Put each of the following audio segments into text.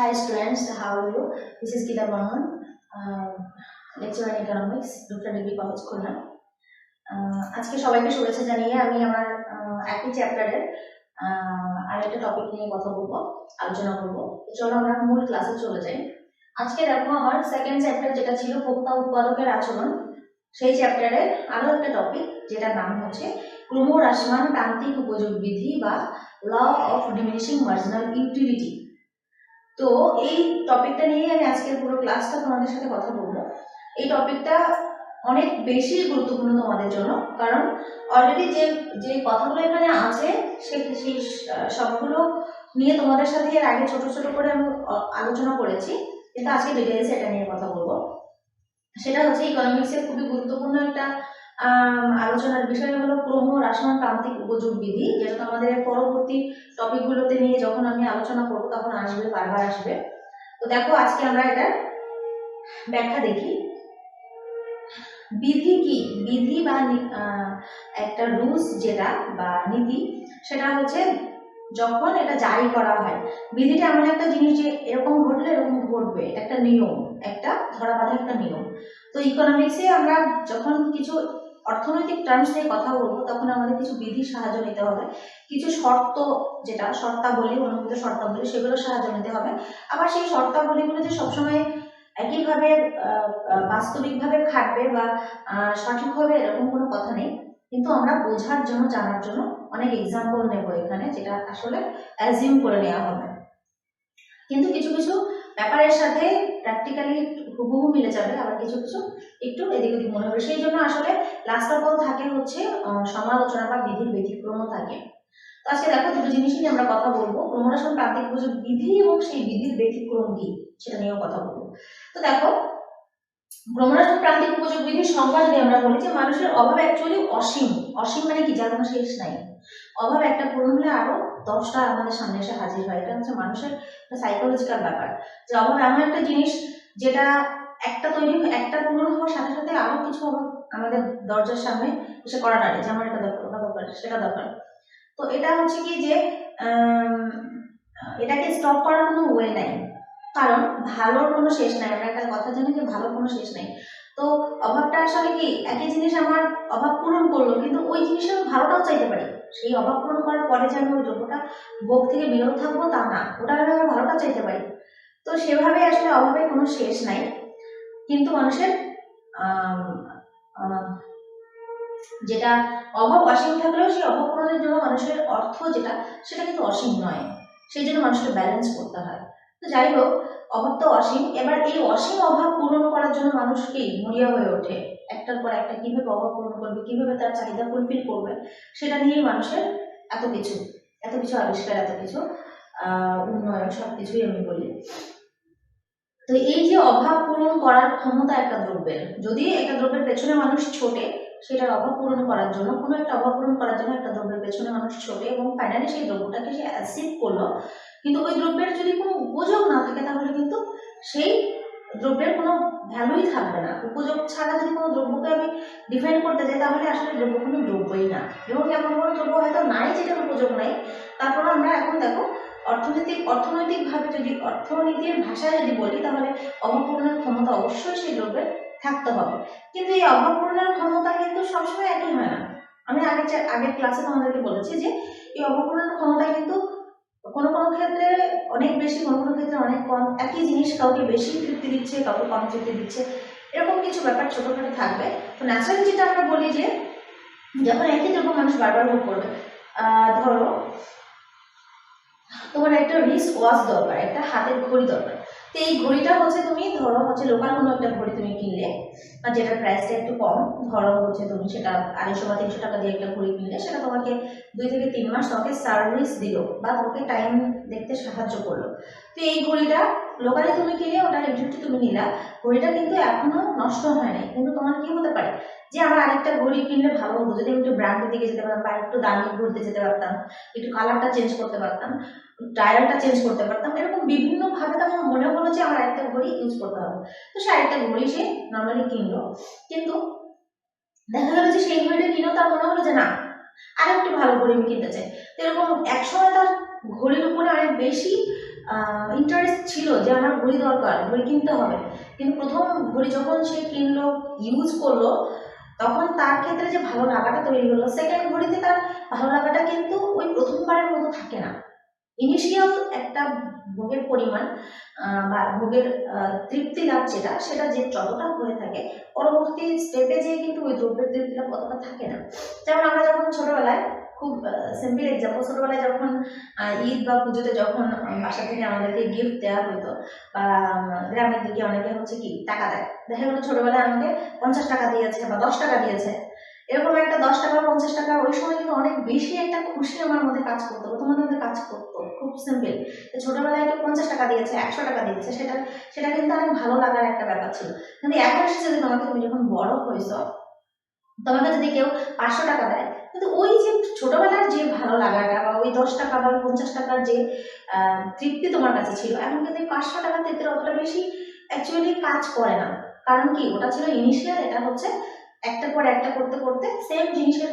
Hi students, how are you? This is Gita Burman, uh, lecturer in economics, Dr. Degree College, Khulna. Uh, আজকে সবাইকে শুভেচ্ছা জানিয়ে আমি আমার একই চ্যাপ্টারের আরেকটা টপিক নিয়ে কথা বলব আলোচনা করব চলো আমরা মূল ক্লাসে চলে যাই আজকে দেখো আমার সেকেন্ড চ্যাপ্টার যেটা ছিল ভোক্তা উৎপাদকের আচরণ সেই চ্যাপ্টারের আরও একটা টপিক যেটার নাম হচ্ছে ক্রমহ্রাসমান প্রান্তিক উপযোগ বিধি বা law of diminishing marginal utility তো এই টপিকটা নিয়ে আমি আজকের পুরো ক্লাসটা তোমাদের সাথে কথা বলব। এই টপিকটা অনেক বেশি গুরুত্বপূর্ণ তোমাদের জন্য, কারণ অলরেডি যে যে কথাগুলো এখানে আছে, সে, সেই সবগুলো নিয়ে তোমাদের সাথে এর আগে ছোট ছোট করে আমি আলোচনা করেছি, কিন্তু আজকে ডিটেলসে এটা নিয়ে কথা বলব। সেটা হচ্ছে ইকোনমিক্সের খুবই গুরুত্বপূর্ণ একটা আলোচনার বিষয় হলো ক্রম রাসমান প্রান্তিক উপযোগ বিধি, যেটা তো আমাদের পরবর্তী টপিকগুলোতে নিয়ে যখন আমি আলোচনা করব তখন আসবে, বারবার আসবে। তো দেখো, আজকে আমরা এটা ব্যাখ্যা দেখি। বিধি কি? বিধি বা একটা রুলস যেটা বা নীতি, সেটা হচ্ছে যখন এটা জারি করা হয়, বিধিটা এমন একটা জিনিস যে এরকম ঘটলে এরকম ঘটবে একটা নিয়ম, একটা ধরা বাঁধা একটা নিয়ম। তো ইকোনমিক্সে আমরা যখন কিছু অর্থনৈতিক টার্মস নিয়ে কথা বলব তখন আমাদের কিছু বিধির সাহায্য নিতে হবে। কিছু শর্ত যেটা শর্তাবলী অনুমোদিত শর্তাবলী সেগুলোর সাহায্য নিতে হবে। আবার সেই শর্তাবলীগুলো যে সবসময় একইভাবে বাস্তবিকভাবে খাটবে বা আহ, সঠিক হবে এরকম কোনো কথা নেই। কিন্তু আমরা বোঝার জন্য জানার জন্য অনেক এক্সাম্পল নেব এখানে যেটা আসলে অ্যাজিউম করে নেওয়া হবে। কিন্তু কিছু কিছু ব্যাপারের সাথে প্র্যাকটিক্যালি হুবহু মিলে যাবে, আবার কিছু কিছু একটু এদিক ওদিক মনে হবে। সেই জন্য আসলে লাস্ট অফ অল থাকে হচ্ছে সমালোচনা বা বিধির ব্যতিক্রমও থাকে। তো আজকে দেখো দুটো জিনিস নিয়ে আমরা কথা বলব। ক্রমরাসন প্রান্তিক পুজোর বিধি এবং সেই বিধির ব্যতিক্রম কি, সেটা নিয়েও কথা বলব। তো দেখো ভ্রমণাসন প্রান্তিক উপযোগ বিধির সংজ্ঞা যদি আমরা বলি যে মানুষের অভাব অ্যাকচুয়ালি অসীম। অসীম মানে কি? যার কোনো শেষ নাই। অভাব একটা পূরণ হলে আরও দশটা আমাদের সামনে এসে হাজির হয়। এটা হচ্ছে মানুষের সাইকোলজিক্যাল ব্যাপার। যে অভাব এমন একটা জিনিস যেটা একটা তৈরি একটা পূরণ হওয়ার সাথে সাথে আরও কিছু অভাব আমাদের দরজার সামনে এসে করা নাড়ে যে আমার এটা দরকার, ওটা দরকার, সেটা দরকার। তো এটা হচ্ছে কি যে এটাকে স্টপ করার কোনো ওয়ে নাই। কারণ ভালোর কোনো শেষ নাই। আমরা একটা কথা জানি যে ভালোর কোনো শেষ নাই। তো অভাবটা আসলে কি? একই জিনিস আমার অভাব পূরণ করল, কিন্তু ওই জিনিসের আমি ভালোটাও চাইতে পারি। সেই অভাব পূরণ করার পরে যে আমি ওই দ্রব্যটা ভোগ থেকে বিরত থাকব তা না। ওটা আমি আমার ভালোটা চাইতে পারি। তো সেভাবে আসলে অভাবের কোনো শেষ নাই। কিন্তু মানুষের যেটা অভাব অসীম থাকলেও সেই অভাব পূরণের জন্য মানুষের অর্থ যেটা, সেটা কিন্তু অসীম নয়। সেই জন্য মানুষকে ব্যালেন্স করতে হয়। তো যাই হোক, অভাব তো অসীম। এবার এই অসীম অভাব পূরণ করার জন্য মানুষকেই মরিয়া হয়ে ওঠে। একটার পর একটা কীভাবে অভাব পূরণ করবে, কীভাবে তার চাহিদা ফুলফিল করবে, সেটা নিয়েই মানুষের এত কিছু এত কিছু আবিষ্কার, এত কিছু উন্নয়ন সব কিছুই আমি বলি। তো এই যে অভাব পূরণ করার ক্ষমতা একটা দ্রব্যের, যদি একটা দ্রব্যের পেছনে মানুষ ছোটে সেটার অভাব পূরণ করার জন্য, কোনো একটা অভাব পূরণ করার জন্য একটা দ্রব্যের পেছনে মানুষ ছোটে এবং ফাইনালি সেই দ্রব্যটাকে সে অ্যাসিভ করল। কিন্তু ওই দ্রব্যের যদি কোনো উপযোগ না থাকে, তাহলে কিন্তু সেই দ্রব্যের কোনো ভ্যালুই থাকবে না। উপযোগ ছাড়া যদি কোনো দ্রব্যকে আমি ডিফাইন করতে যাই, তাহলে আসলে দ্রব্য কোনো দ্রব্যই না। এবং এমন কোনো দ্রব্য হয়তো নাই যেটার উপযোগ নাই। তারপর আমরা এখন দেখো, অর্থনৈতিক, অর্থনৈতিকভাবে যদি, অর্থনীতির ভাষায় যদি বলি, তাহলে অভাব পূরণের ক্ষমতা অবশ্যই সেই দ্রব্যের থাকতে হবে। কিন্তু এই অভাব পূরণের ক্ষমতা কিন্তু সবসময় একই হয় না। আমি আগের চা- আগের ক্লাসে তোমাদেরকে বলেছি যে, এই অভাব পূরণের ক্ষমতা কিন্তু কোনো কোনো ক্ষেত্রে অনেক বেশি, কোনো কোনো ক্ষেত্রে অনেক কম। একই জিনিস কাউকে বেশি তৃপ্তি দিচ্ছে, কাউকে কম তৃপ্তি দিচ্ছে, এরকম কিছু ব্যাপার ছোটোখাটো থাকবে। তো ন্যাচারালি যেটা আমরা বলি যে, যখন একই দ্রব্য মানুষ বারবার ভোগ করবে ধরো তোমার একটা রিস্ক ওয়াচ দরকার, একটা হাতের ঘড়ি দরকার। তো এই ঘড়িটা হচ্ছে তুমি, ধরো হচ্ছে লোকাল কোনো একটা ঘড়ি তুমি কিনলে, বা যেটার প্রাইসটা একটু কম, ধরো হচ্ছে তুমি সেটা আড়াইশো বা তিনশো টাকা দিয়ে একটা ঘড়ি কিনলে, সেটা তোমাকে দুই থেকে তিন মাস তোমাকে সার্ভিস দিল, বা তোমাকে টাইম দেখতে সাহায্য করল। তো এই ঘড়িটা লোকালে তুমি কিনে ওটার রিভিউটি তুমি নিলা, ঘড়িটা কিন্তু এখনও নষ্ট হয় নাই। কিন্তু তোমার কি হতে পারে? যে আমার আরেকটা ঘড়ি কিনলে ভালো হতো, যদি একটু ব্র্যান্ডের দিকে যেতে পারতাম বা একটু দামি ঘুরতে যেতে পারতাম, একটু কালারটা চেঞ্জ করতে পারতাম ডায়ালটা চেঞ্জ করতে পারতাম, এরকম বিভিন্ন ভাবে তো আমার মনে হলো যে আমার একটা ঘড়ি ইউজ করতে হবে তো সে আরেকটা ঘড়ি সে নর্মালি কিনলো। কিন্তু দেখা গেলো যে সেই ঘড়িটা কিনেও তার মনে হলো যে না আর একটু ভালো ঘড়ি আমি কিনতে চাই। তো এরকম একসময় তার ঘড়ির উপরে অনেক বেশি ইন্টারেস্ট ছিল যে আমার ঘড়ি দরকার, ঘড়ি কিনতে হবে। কিন্তু প্রথম ঘড়ি যখন সে কিনলো ইউজ করল, তখন তার ক্ষেত্রে যে ভালো লাগাটা তৈরি হলো। সেকেন্ড ঘড়িতে তার ভালো লাগাটা কিন্তু ওই প্রথমবারের মতো থাকে না। ইনিশিয়াল একটা ভোগের পরিমাণ বা ভোগের তৃপ্তি লাভ যেটা, সেটা যে যতটা হয়ে থাকে, পরবর্তী স্টেপে যেয়ে কিন্তু ওই দ্রব্যের তৃপ্তি লাভ অতটা থাকে না। যেমন আমরা যখন ছোটবেলায় খুব সিম্পল এক্সাম্পল ছোটবেলায় যখন ঈদ বা পুজোতে যখন বাসা থেকে আমাদেরকে গিফট দেওয়া হতো বা গ্রামের দিকে অনেকে হচ্ছে কি টাকা দেয়। দেখা গেলো ছোটবেলায় আমাকে পঞ্চাশ টাকা দিয়েছে বা দশ টাকা দিয়েছে। এরকম একটা দশ টাকা পঞ্চাশ টাকা ওই সময় কিন্তু অনেক বেশি একটা খুশি আমার মধ্যে কাজ করতো তোমার মধ্যে কাজ করতো, খুব সিম্পল ছোটবেলায় কেউ পঞ্চাশ টাকা দিয়েছে, একশো টাকা দিয়েছে, সেটা সেটা কিন্তু অনেক ভালো লাগার একটা ব্যাপার ছিল। কিন্তু এখন এসে যদি তোমাকে তুমি যখন বড় হয়েছ তোমাকে যদি কেউ পাঁচশো টাকা দেয়, কিন্তু ওই যে ছোটবেলার যে ভালো লাগাটা বা ওই দশ টাকা বা পঞ্চাশ টাকার যে তৃপ্তি তোমার কাছে ছিল, এখন কিন্তু পাঁচশো টাকার তৃপ্তির অতটা বেশি অ্যাকচুয়ালি কাজ করে না। কারণ কি? ওটা ছিল ইনিশিয়াল এটা হচ্ছে একটার পর একটা করতে করতে সেম জিনিসের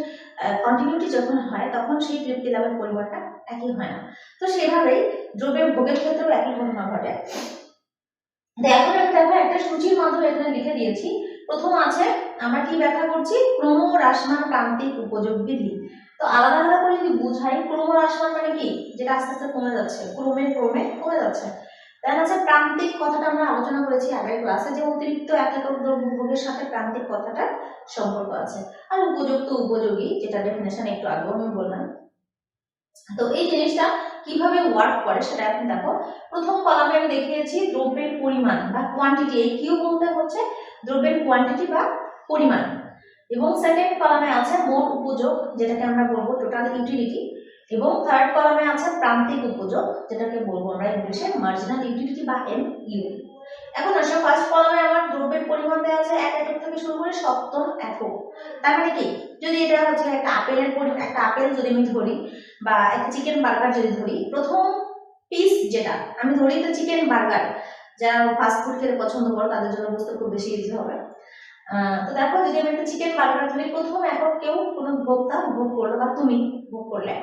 কন্টিনিউটি যখন হয়, তখন সেই তৃপ্তি লাভের পরিমাণটা একই হয় না। তো সেভাবেই দ্রব্যের ভোগের ক্ষেত্রেও একই ঘটনা ঘটে। দেখো একটা সূচির মাধ্যমে এখানে লিখে দিয়েছি প্রথম আছে, আমরা কি ব্যাখ্যা করছি? ক্রম হ্রাসমান প্রান্তিক উপযোগ বিধি। তো আলাদা আলাদা করে যদি বুঝাই ক্রম হ্রাসমান মানে কি? যেটা আস্তে আস্তে কমে যাচ্ছে, ক্রমে ক্রমে কমে যাচ্ছে। দেখা যাচ্ছে প্রান্তিক কথাটা আমরা আলোচনা করেছি আগের ক্লাসে, যে অতিরিক্ত এক একক দ্রব্য ভোগের সাথে প্রান্তিক কথাটার সম্পর্ক আছে। আর উপযুক্ত উপযোগী যেটা ডেফিনেশন একটু আগেও আমি বললাম তো এই জিনিসটা কীভাবে ওয়ার্ক করে সেটা এখন দেখো। প্রথম কলামে আমি দেখিয়েছি দ্রব্যের পরিমাণ বা কোয়ান্টিটি এই কিউ বলতে হচ্ছে দ্রব্যের কোয়ান্টিটি বা পরিমাণ। এবং সেকেন্ড কলামে আছে মোট উপযোগ, যেটাকে আমরা বলব টোটাল ইউটিলিটি এবং থার্ড কলামে আছে প্রান্তিক উপযোগ, যেটাকে বলব আমরা ইংলিশে মার্জিনাল ইউটিলিটি বা এম ইউ এখন আসে ফার্স্ট কলামে আমার দ্রব্যের পরিমাণ দেওয়া আছে এক একক থেকে শুরু করে সপ্তম একক। তার মানে কি? যদি এটা হচ্ছে একটা আপেলের পরিমাণ একটা আপেল যদি আমি ধরি বা একটা চিকেন বার্গার যদি ধরি, প্রথম পিস যেটা, আমি ধরি তো চিকেন বার্গার যারা ফাস্ট ফুড খেতে পছন্দ করো, তাদের জন্য বুঝতে খুব বেশি ইজি হবে। তো দেখো, যদি আমি একটা চিকেন বার্গার ধরি, প্রথম একক কেউ কোনো ভোক্তা ভোগ করল বা তুমি ভোগ করলে।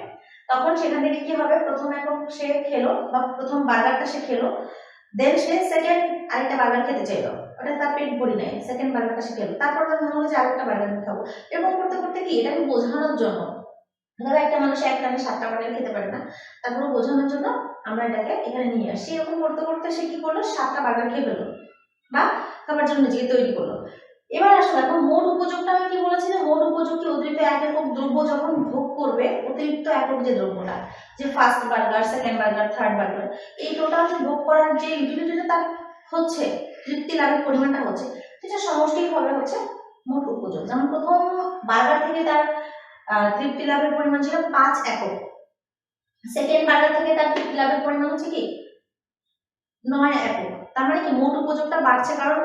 তখন সেখান থেকে কি হবে? প্রথম একক সে খেলো বা প্রথম বার্গারটা সে খেলো। দেন সে সেকেন্ড আরেকটা বার্গার খেতে চাইলো। ওটা তার পেট ভরি নাই। সেকেন্ড বার্গারটা সে খেলো। তারপর তার মনে হলো যে আরেকটা বার্গার খাব। এরকম করতে করতে কি এটাকে বোঝানোর জন্য, ধরো একটা মানুষ এক টানে সাতটা বার্গার খেতে পারে না তারপরে বোঝানোর জন্য আমরা এটাকে এখানে নিয়ে আসি। এরকম করতে করতে সে কি করল? সাতটা বার্গার খেয়ে ফেলল বা খাবার জন্য নিজেকে তৈরি করল। এবার আসলে দেখো, মোট উপযোগটা আমি কি বলেছি যে মোট উপযোগ অতিরিক্ত এক একক দ্রব্য যখন ভোগ করবে, অতিরিক্ত একক যে দ্রব্যটা, যে first burger second burger third burger এই টোটাল যে ভোগ করার যে ইউটিলিটিটা তার হচ্ছে, তৃপ্তি লাভের পরিমাণটা হচ্ছে সেটা সমষ্টিক হবে হচ্ছে মোট উপযোগ। যেমন প্রথম বার্গার থেকে তার তৃপ্তি লাভের পরিমাণ ছিল পাঁচ একক। সেকেন্ড বার্গার থেকে তার তৃপ্তি লাভের পরিমাণ হচ্ছে কি? নয় একক তার মানে কি? মোট উপযোগটা বাড়ছে কারণ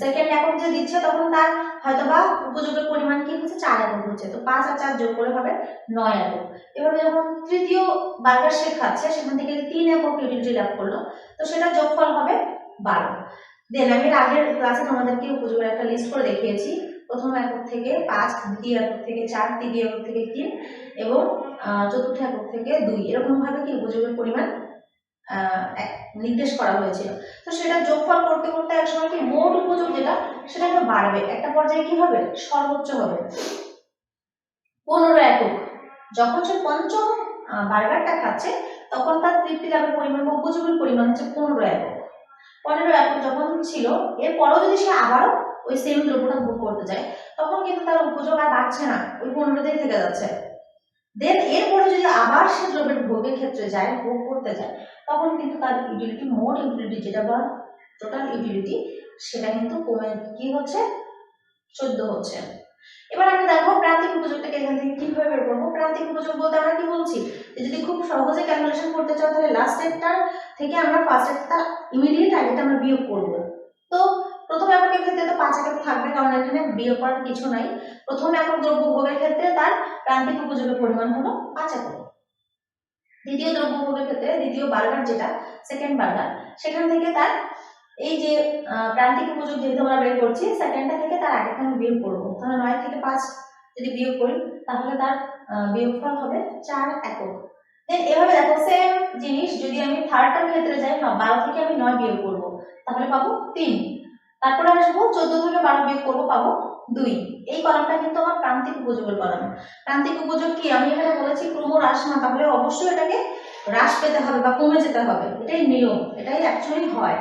সেকেন্ড একক যে দিচ্ছে তখন তার হয়তো বা উপযোগের পরিমাণ কি হচ্ছে? চার একক হচ্ছে। তো পাঁচ আর চার যোগ করে হবে নয় একক এভাবে যখন তৃতীয় বার্গার সে খাচ্ছে, সেখান থেকে তিন একক ইউটিলিটি লাভ করল, তো সেটা যোগফল হবে বারো। দেন আমি আগের ক্লাসে তোমাদেরকে উপযোগের একটা লিস্ট করে দেখিয়েছি। প্রথম একক থেকে পাঁচ, দ্বিতীয় একক থেকে চার, তৃতীয় একক থেকে তিন এবং চতুর্থ একক থেকে দুই। এরকমভাবে কি উপযোগের পরিমাণ নির্দেশ করা হয়েছিল। তো সেটা যোগফল করতে করতে একসময় কি মোট উপযোগ যেটা, সেটা একটু বাড়বে। একটা পর্যায়ে কি হবে? সর্বোচ্চ হবে। পনেরো একক। যখন সে পঞ্চম বার্গারটা খাচ্ছে, তখন তার তৃপ্তি লাভের পরিমাণ বা উপযোগের পরিমাণ হচ্ছে পনেরো একক। পনেরো একক যখন ছিল, এরপরও যদি সে আবারও ওই সেম দ্রব্যটা ভোগ করতে যায় তখন কিন্তু তার উপযোগ আর বাড়ছে না। ওই পনেরোতেই থেকে যাচ্ছে। দেন এরপরে যদি আবার সে দ্রব্যের ভোগের ক্ষেত্রে যায়, ভোগ করতে যায় তখন কিন্তু তার ইউটিলিটি মোট ইউটিলিটি যেটা বা টোটাল ইউটিলিটি সেটা কিন্তু কমে কি হচ্ছে? চোদ্দ হচ্ছে। এবার আমরা দেখো প্রান্তিক উপযোগটাকে এখান থেকে কীভাবে বের করব? প্রান্তিক উপযোগ বলতে আমরা কি বলছি? যে যদি খুব সহজে ক্যালকুলেশন করতে চাও, তাহলে লাস্ট এরটার থেকে আমরা ফার্স্ট এরটা ইমিডিয়েট আগেটা আমরা বিয়োগ করব। তো প্রথম এককের ক্ষেত্রে তো পাঁচ একক থাকবে, কারণ এখানে বিয়োগ করার কিছু নাই। প্রথম একক দ্রব্য ভোগের ক্ষেত্রে তার প্রান্তিক উপযোগের পরিমাণ হলো পাঁচ একক। দ্বিতীয় দ্রব্য ভোগের ক্ষেত্রে দ্বিতীয় বার্গার যেটা সেকেন্ড বার্গার, সেখান থেকে তার এই যে প্রান্তিক উপযোগ যেহেতু আমরা বের করছি সেকেন্ডটা থেকে তার আগেটা আমি বিয়োগ করব। তাহলে নয় থেকে পাঁচ যদি বিয়োগ করি, তাহলে তার বিয়োগফল হবে চার একক। দেন এভাবে দেখো সেম জিনিস, যদি আমি থার্ডটার ক্ষেত্রে যাই বারো থেকে আমি নয় বিয়োগ করব, তাহলে পাবো তিন। তারপরে আসব, চোদ্দ থেকে বারো বিয়োগ করব, পাবো দুই। এই কলামটা কিন্তু আমার প্রান্তিক উপযোগের কলাম। প্রান্তিক উপযোগ কি? আমি এখানে বলেছি ক্রম হ্রাস না, তাহলে অবশ্যই এটাকে হ্রাস পেতে হবে বা কমে যেতে হবে। এটাই নিয়ম, এটাই অ্যাকচুয়ালি হয়।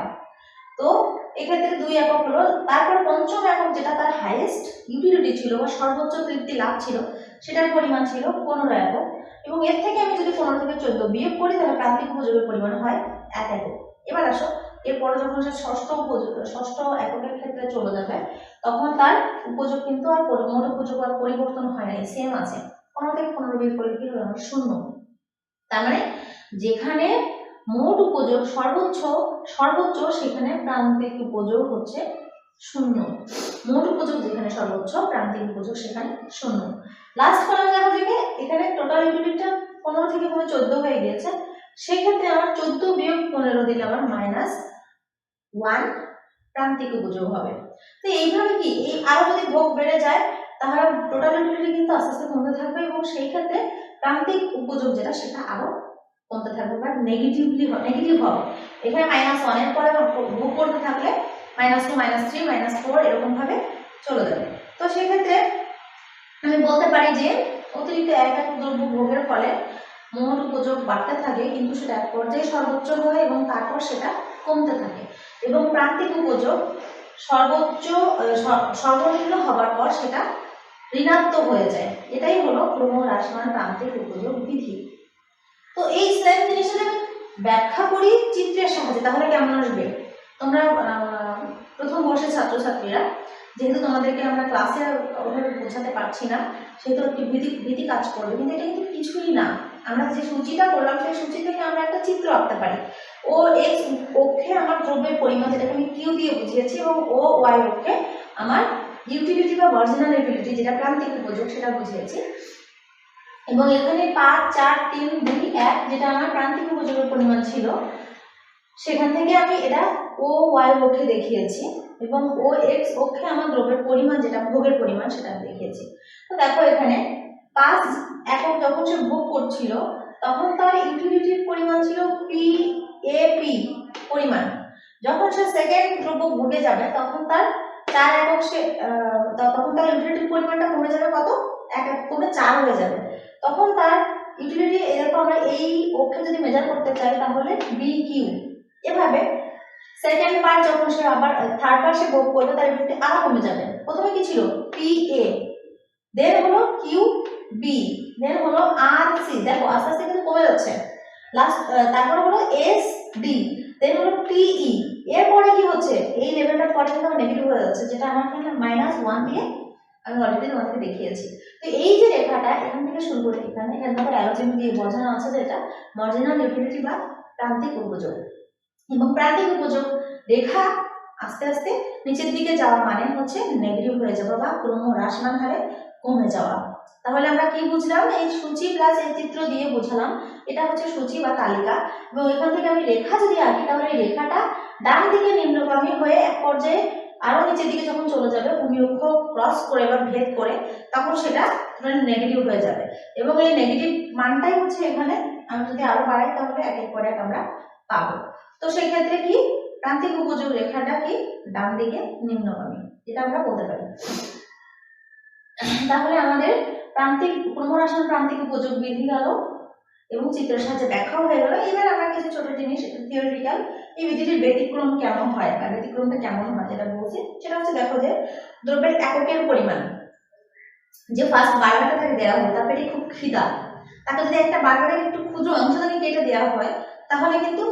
তো এক্ষেত্রে দুই একক হলো, তারপর পঞ্চম একক যেটা তার হাইয়েস্ট ইউটিলিটি ছিল বা সর্বোচ্চ তৃপ্তি লাভ ছিল, সেটার পরিমাণ ছিল পনেরো একক। এবং এর থেকে আমি যদি পনেরো থেকে চোদ্দ বিয়োগ করি, তাহলে প্রান্তিক উপযোগের পরিমাণ হয় এক একক। এবার আসো এরপরে যখন সে ষষ্ঠ উপযোগ ষষ্ঠ এককের ক্ষেত্রে চলে যাবে, তখন তার উপযোগ কিন্তু আর মোট উপযোগ আর পরিবর্তন হয় নাই সেম আছে। পনেরো থেকে পনেরো বিয়োগ করে কি আমার শূন্য। তার মানে যেখানে মোট উপযোগ সর্বোচ্চ সর্বোচ্চ সেখানে প্রান্তিক উপযোগ হচ্ছে শূন্য। মোট উপযোগ যেখানে সর্বোচ্চ, প্রান্তিক উপযোগ সেখানে শূন্য। লাস্ট কলাম দেখো দেখে এখানে টোটাল ইউটিলিটিটা পনেরো থেকে কোনো চোদ্দ হয়ে গিয়েছে। সেক্ষেত্রে আমার চোদ্দ বিয়োগ পনেরো দিলে আমার মাইনাস ওয়ান প্রান্তিক উপযোগ হবে। তো এইভাবে কি, এই আরও যদি ভোগ বেড়ে যায়, তাহলে টোটাল ইউটিলিটি কিন্তু আস্তে আস্তে কমতে থাকবে এবং সেই ক্ষেত্রে প্রান্তিক উপযোগ যেটা, সেটা আরও কমতে থাকবে বা নেগেটিভলি নেগেটিভ হবে। এখানে মাইনাস ওয়ানের পরে ভোগ করতে থাকলে minus two minus three minus four এরকম ভাবে চলে যাবে। তো সেক্ষেত্রে আমি বলতে পারি যে, অতিরিক্ত এক এক দ্রব্য ভোগের ফলে মোট উপযোগ বাড়তে থাকে, কিন্তু সেটা এক পর্যায়ে সর্বোচ্চ হয় এবং তারপর সেটা কমতে থাকে। এবং প্রান্তিক উপযোগ সর্বোচ্চ সর্বনিম্ন হবার পর সেটা ঋণাত্মক হয়ে যায়। এটাই হলো ক্রমহ্রাসমান প্রান্তিক উপযোগ বিধি। তো এই সেম জিনিসটা আমি ব্যাখ্যা করি চিত্রের সাহায্যে, তাহলে কেমন আসবে? তোমরা প্রথম বর্ষের ছাত্রছাত্রীরা, যেহেতু তোমাদেরকে আমরা ক্লাসে ওভাবে বোঝাতে পারছি না, সেহেতু একটি ভীতি ভীতি কাজ করবে, কিন্তু এটা কিন্তু কিছুই না। আমরা যে সূচিটা করলাম, সেই সূচি থেকে আমরা একটা চিত্র আঁকতে পারি। ও এক্স অক্ষে আমার দ্রব্যের পরিমাণ, যেটাকে আমি কিউ দিয়ে বুঝিয়েছি, এবং ও ওয়াই অক্ষে আমার ইউটিলিটি বা মার্জিনাল ইউটিলিটি যেটা প্রান্তিক উপযোগ, সেটা বুঝিয়েছি। এবং এখানে পাঁচ, চার, তিন, দুই, এক, যেটা আমার প্রান্তিক উপযোগের পরিমাণ ছিল, সেখান থেকে আমি এটা ও ওয়াই অক্ষে দেখিয়েছি, এবং ও এক্স অক্ষে আমার দ্রব্যের পরিমাণ, যেটা ভোগের পরিমাণ, সেটা আমি দেখিয়েছি। তো দেখো এখানে, পাঁচ, একক যখন সে ভোগ করছিল, তখন তার ইউটিলিটির পরিমাণ ছিল পি এ পি পরিমাণ। যখন সে সেকেন্ড দ্রব্য ভোগে যাবে, তখন তার চার একক সে তখন তার ইউটিলিটির পরিমাণটা কমে যাবে কত? এক এক কমে চার হয়ে যাবে। তখন তার ইউটিলিটি এরকম আমরা এই অক্ষে যদি মেজার করতে চাই, তাহলে বি কিউ এভাবে সেকেন্ড বার যখন সে আবার থার্ড বার সে ভোগ করবে, তার ইউটিলিটি আরও কমে যাবে। প্রথমে কি ছিল? পি এ দেন হলো কিউ বি দেন হলো আর সি দেখো, আস্তে আস্তে কিন্তু কমে যাচ্ছে। তারপরে হলো এস ডি দেন হলো টিই এরপরে কি হচ্ছে? এই লেভেলটার পরে কিন্তু আমার নেগেটিভ হয়ে যাচ্ছে, যেটা আমার এখানে মাইনাস ওয়ান দিয়ে আমি অলরেডি তোমাদেরকে দেখিয়েছি। তো এই যে রেখাটা, এখান থেকে শুরু করে। এখানে এখানে দেখো অ্যালোজিম দিয়ে বোঝানো আছে যে এটা মার্জিনাল ইউটিলিটি বা প্রান্তিক উপযোগ। এবং প্রান্তিক উপযোগ, রেখা আস্তে আস্তে নিচের দিকে যাওয়া মানে হচ্ছে নেগেটিভ হয়ে যাওয়া বা ক্রম হ্রাসমান হারে কমে যাওয়া। তাহলে আমরা কি বুঝলাম? এই সূচি প্লাস এই চিত্র দিয়ে বুঝালাম। এটা হচ্ছে সূচি বা তালিকা। এবং এখান থেকে আমি রেখা যদি আঁকি, তাহলে এই রেখাটা ডান দিকে নিম্নগামী হয়ে এক পর্যায়ে আরও নিচের দিকে যখন চলে যাবে, ভূমি অক্ষ ক্রস করে বা ভেদ করে, তখন সেটা নেগেটিভ হয়ে যাবে। এবং এই নেগেটিভ মানটাই হচ্ছে এখানে। আমি যদি আরও বাড়াই, তাহলে এক এক পর এক আমরা পাবো। তো সেই ক্ষেত্রে কি? প্রান্তিক উপযোগ রেখাটা কি? ডান দিকে নিম্নগামী। এটা আমরা বলতে পারি। তাহলে আমাদের প্রান্তিক ক্রমহ্রাসন প্রান্তিক উপযোগ বৃদ্ধি গেল এবং চিত্রের সাহায্যে ব্যাখ্যাও হয়ে গেল। এবার আমরা কিছু ছোট জিনিস থিওরিটিক্যাল এই বিধিটির ব্যতিক্রম কেমন হয় বা ব্যতিক্রমটা কেমন হয় যেটা বলছি, সেটা হচ্ছে দেখো যে দ্রব্যের এককের পরিমাণ। যে ফার্স্ট বার্গারটা তাকে দেওয়া হয়, তার পেটে খুব খিদা। তাকে যদি একটা বার্গারের একটু ক্ষুদ্র অংশ থেকে কেটে দেওয়া হয়, তাহলে কিন্তু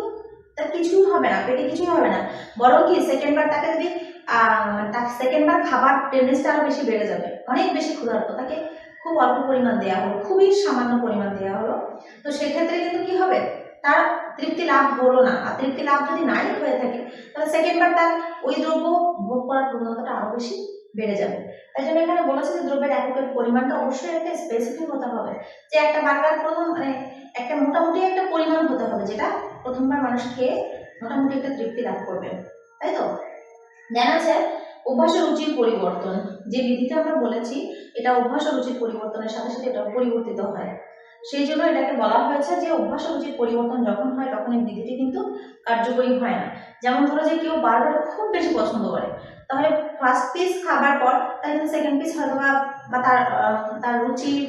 তার কিছুই হবে না, পেটে কিছুই হবে না। বরং কি সেকেন্ড বার তাকে যদি তার সেকেন্ড বার খাবার টেন্ডেন্সটা আরও বেশি বেড়ে যাবে। অনেক বেশি ক্ষুধার্ত। তাকে খুব অল্প পরিমাণ দেওয়া হলো, খুবই সামান্য পরিমাণ দেওয়া হলো। তো সেক্ষেত্রে কিন্তু কি হবে? তার তৃপ্তি লাভ হলো না। আর তৃপ্তি লাভ যদি নাই হয়ে থাকে, তাহলে সেকেন্ডবার তার ওই দ্রব্য ভোগ করার প্রবণতাটা আরও বেশি বেড়ে যাবে। তাই জন্য এখানে বলেছে যে দ্রব্যের এককের পরিমাণটা অবশ্যই একটা স্পেসিফিক হতে হবে। যে একটা বার্গার প্রথম মানে একটা মোটামুটি একটা পরিমাণ হতে হবে, যেটা প্রথমবার মানুষ খেয়ে মোটামুটি একটা তৃপ্তি লাভ করবে। তাই তো? দেন যায় অভ্যাস রুচির পরিবর্তন। যে বিধিটা আমরা বলেছি, এটা অভ্যাস রুচির পরিবর্তনের সাথে সাথে এটা পরিবর্তিত হয়। সেই জন্য এটাকে বলা হয়েছে যে অভ্যাস রুচির পরিবর্তন যখন হয়, তখন এই বিধিটি কিন্তু কার্যকরী হয় না। যেমন ধরো যে কেউ বারবার খুব বেশি পছন্দ করে, তাহলে ফার্স্ট পিস খাবার পর তার কিন্তু সেকেন্ড পিস হয়তো বা তার তার রুচির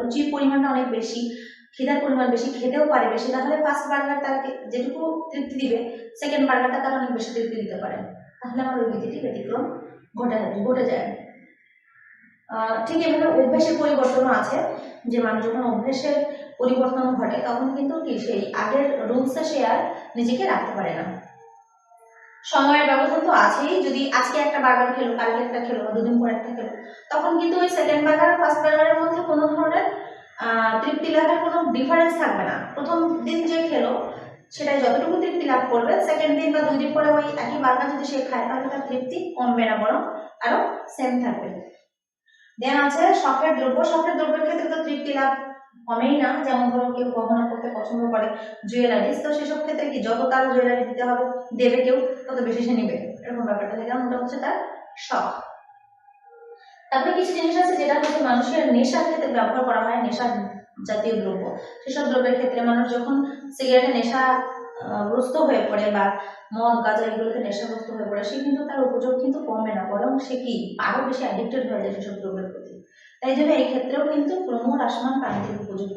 রুচির পরিমাণটা অনেক বেশি, খিদার পরিমাণ বেশি, খেতেও পারে বেশি, তাহলে ফার্স্ট বার্গার তাকে যেটুকু তৃপ্তি দিবে সেকেন্ড বার্গারটা তার অনেক বেশি তৃপ্তি দিতে পারে। তাহলে আমার ওই বিধিটি ব্যতিক্রম ঘটে ঘটে যায়। ঠিক এভাবে অভ্যেসের পরিবর্তনও আছে। যে মানুষ যখন অভ্যেসের পরিবর্তন ঘটে, তখন কিন্তু সেই আগের রুলসে সে আর নিজেকে রাখতে পারে না। সময়ের ব্যবধান তো আছেই। যদি আজকে একটা বার্গার খেলো, কালকে একটা খেলো বা দুদিন পর একটা খেলো, তখন কিন্তু ওই সেকেন্ড বার্গার ফার্স্ট বার্গারের মধ্যে কোনো ধরনের তৃপ্তি লাভের কোনো ডিফারেন্স থাকবে না। প্রথম দিন যে খেলো সেটাই যতটুকু তৃপ্তি লাভ করবে সেকেন্ড দিন বা দুই দিন পরে ওই একই বার্গার যদি সে খায়, তাহলে তার তৃপ্তি কমবে না, বরং আরও সেম থাকবে। দেন আছে শখের দ্রব্য। শখের দ্রব্যের ক্ষেত্রে তো তৃপ্তি লাভ কমেই না। যেমন ধরো কেউ গহনা করতে পছন্দ করে জুয়েলারিস তো সেসব ক্ষেত্রে কি যত তার জুয়েলারি দিতে হবে, দেবে কেউ, তত বেশি সে নেবে। এরকম ব্যাপারটা থাকে ওটা হচ্ছে তার শখ। তারপরে কিছু জিনিস আছে যেটা হচ্ছে মানুষের নেশার ক্ষেত্রে ব্যবহার করা হয়, নেশার জাতীয় দ্রব্য। সেসব দ্রব্যের ক্ষেত্রে মানুষ যখন সিগারেটে নেশা গ্রস্ত হয়ে পড়ে বা মদ, গাঁজা এগুলোতে নেশাগ্রস্ত হয়ে পড়ে, সে কিন্তু তার উপযোগ কিন্তু কমে না, বরং সে কি আরও বেশি অ্যাডিক্টেড হয়ে যায় সেসব দ্রব্যের প্রতি। তাই জন্য এই ক্ষেত্রেও কিন্তু ক্রমহ্রাসমান প্রান্তিক উপযোগ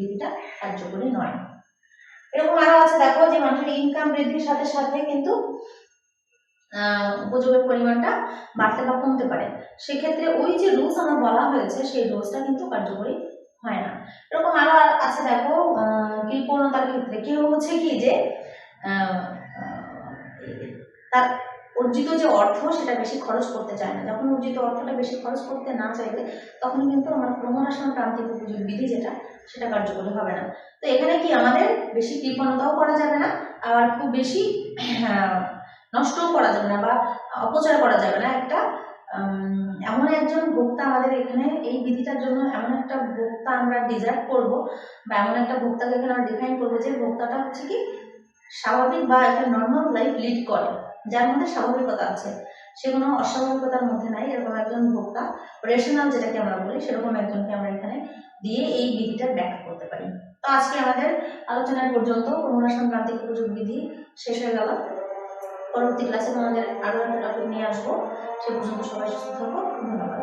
কার্যকরী নয়। এরকম আরও আছে, দেখো, যে মানুষের ইনকাম বৃদ্ধির সাথে সাথে কিন্তু উপযোগের পরিমাণটা বাড়তে বা কমতে পারে। সেক্ষেত্রে ওই যে রুলস আমার বলা হয়েছে, সেই রুলসটা কিন্তু কার্যকরী হয় না। এরকম আরও আছে দেখো আহ, কৃপণতার ক্ষেত্রে। কেউ হচ্ছে কি যে তার অর্জিত যে অর্থ সেটা বেশি খরচ করতে চায় না। যখন অর্জিত অর্থটা বেশি খরচ করতে না চাইবে তখন কিন্তু আমার ক্রমনাশন প্রান্তিক উপযোগ বিধি যেটা সেটা কার্যকরী হবে না। তো এখানে কি আমাদের বেশি কৃপণতাও করা যাবে না আবার খুব বেশি নষ্টও করা যাবে না বা অপচয় করা যাবে না। একটা এমন একজন ভোক্তা আমাদের এখানে, এই বিধিটার জন্য এমন একটা ভোক্তা আমরা ডিজার্ভ করব বা এমন একটা ভোক্তাকে এখানে আমরা ডিফাইন করব যে ভোক্তাটা হচ্ছে কি স্বাভাবিক বা একটা নর্মাল লাইফ লিড করে, যার মধ্যে স্বাভাবিকতা আছে। সে কোনো অস্বাভাবিকতার মধ্যে নাই, এরকম একজন ভোক্তা রেশনাল যেটাকে আমরা বলি, সেরকম একজনকে আমরা এখানে দিয়ে এই বিধিটা ব্যাখ্যা করতে পারি। তো আজকে আমাদের আলোচনার পর্যন্ত অনুরাসন প্রান্তিক উপযোগ বিধি শেষ হয়ে গেল। পরবর্তী ক্লাসে আমাদের আরও একটা টপিক নিয়ে আসব। সে পর্যন্ত সবাই সুস্থ থাকো। ধন্যবাদ।